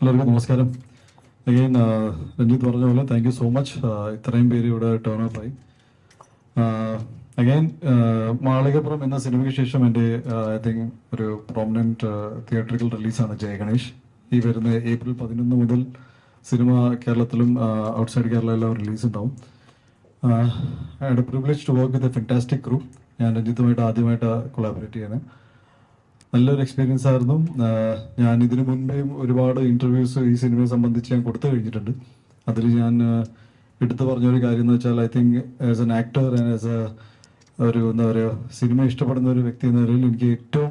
എല്ലാവർക്കും നമസ്കാരം. അഗെയിൻ രഞ്ജിത്ത് പറഞ്ഞ പോലെ താങ്ക് യു സോ മച്ച് ഇത്രയും പേര് ഇവിടെ ടേൺ അപ്പ് ആയി. അഗൈൻ മാളികപ്പുറം എന്ന സിനിമയ്ക്ക് ശേഷം എന്റെ ഐ തിങ്ക് ഒരു പ്രോമിനന്റ് തിയേറ്ററിക്കൽ റിലീസാണ് ജയ ഗണേഷ്. ഈ വരുന്ന ഏപ്രിൽ പതിനൊന്ന് മുതൽ സിനിമ കേരളത്തിലും ഔട്ട്സൈഡ് കേരള എല്ലാം റിലീസ് ഉണ്ടാവും. I privilege to work with a fantastic group ഞാൻ രഞ്ജിത്തുമായിട്ട് ആദ്യമായിട്ട് കൊളാബറേറ്റ് ചെയ്യുന്നത്. നല്ലൊരു എക്സ്പീരിയൻസ് ആയിരുന്നു. ഞാൻ ഇതിനു മുൻപേയും ഒരുപാട് ഇന്റർവ്യൂസ് ഈ സിനിമയെ സംബന്ധിച്ച് ഞാൻ കൊടുത്തു കഴിഞ്ഞിട്ടുണ്ട്. അതിൽ ഞാൻ എടുത്തു പറഞ്ഞൊരു കാര്യം എന്ന് വെച്ചാൽ I think as an actor and as a ഒരു എന്താ പറയുക സിനിമ ഇഷ്ടപ്പെടുന്ന ഒരു വ്യക്തി എന്ന നിലയിൽ എനിക്ക് ഏറ്റവും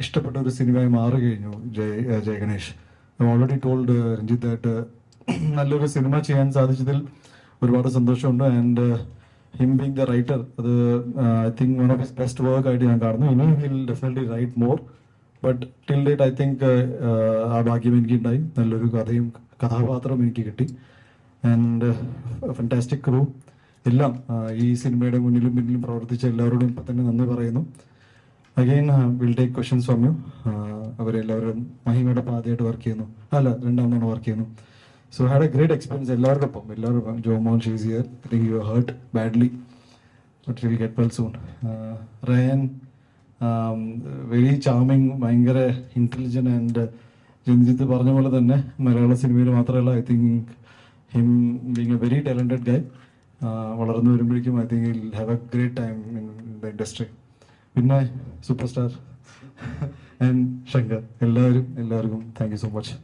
ഇഷ്ടപ്പെട്ട ഒരു സിനിമയായി മാറി കഴിഞ്ഞു Jaya ah Jaya Ganesh already told രഞ്ജിത്തായിട്ട് നല്ലൊരു സിനിമ ചെയ്യാൻ സാധിച്ചതിൽ ഒരുപാട് സന്തോഷമുണ്ട്. And him being the writer അത് I think one of his best work ആയിട്ട് ഞാൻ കാണുന്നു. ഇനി will definitely write more but till date I think ആ ഭാഗ്യം എനിക്ക് ഉണ്ടായി നല്ലൊരു കഥയും കഥാപാത്രവും എനിക്ക് കിട്ടി. ആൻഡ് ഫാന്റാസ്റ്റിക് ക്രൂ എല്ലാം ഈ സിനിമയുടെ മുന്നിലും പിന്നിലും പ്രവർത്തിച്ച എല്ലാവരോടും ഇപ്പം തന്നെ നന്ദി പറയുന്നു. Again will take questions from you അവരെല്ലാവരും മഹിമയുടെ പാതയായിട്ട് വർക്ക് ചെയ്യുന്നു. അല്ല രണ്ടാമതാണ് വർക്ക് ചെയ്യുന്നു. So had a great experience എല്ലാവരുടെ ഒപ്പം എല്ലാവരും Jomon ഷീസിയർ I think you hurt badly but will get well soon Rayan very charming ഭയങ്കര ഇന്റലിജന്റ് ആൻഡ് രഞ്ജിത്ത് പറഞ്ഞ പോലെ തന്നെ മലയാള സിനിമയിൽ മാത്രമല്ല I think him being a very talented guy വളർന്നു വരുമ്പോഴേക്കും I think will have a great time in the industry പിന്നെ super star and Shankar എല്ലാവരും എല്ലാവർക്കും താങ്ക് യു സോ മച്ച്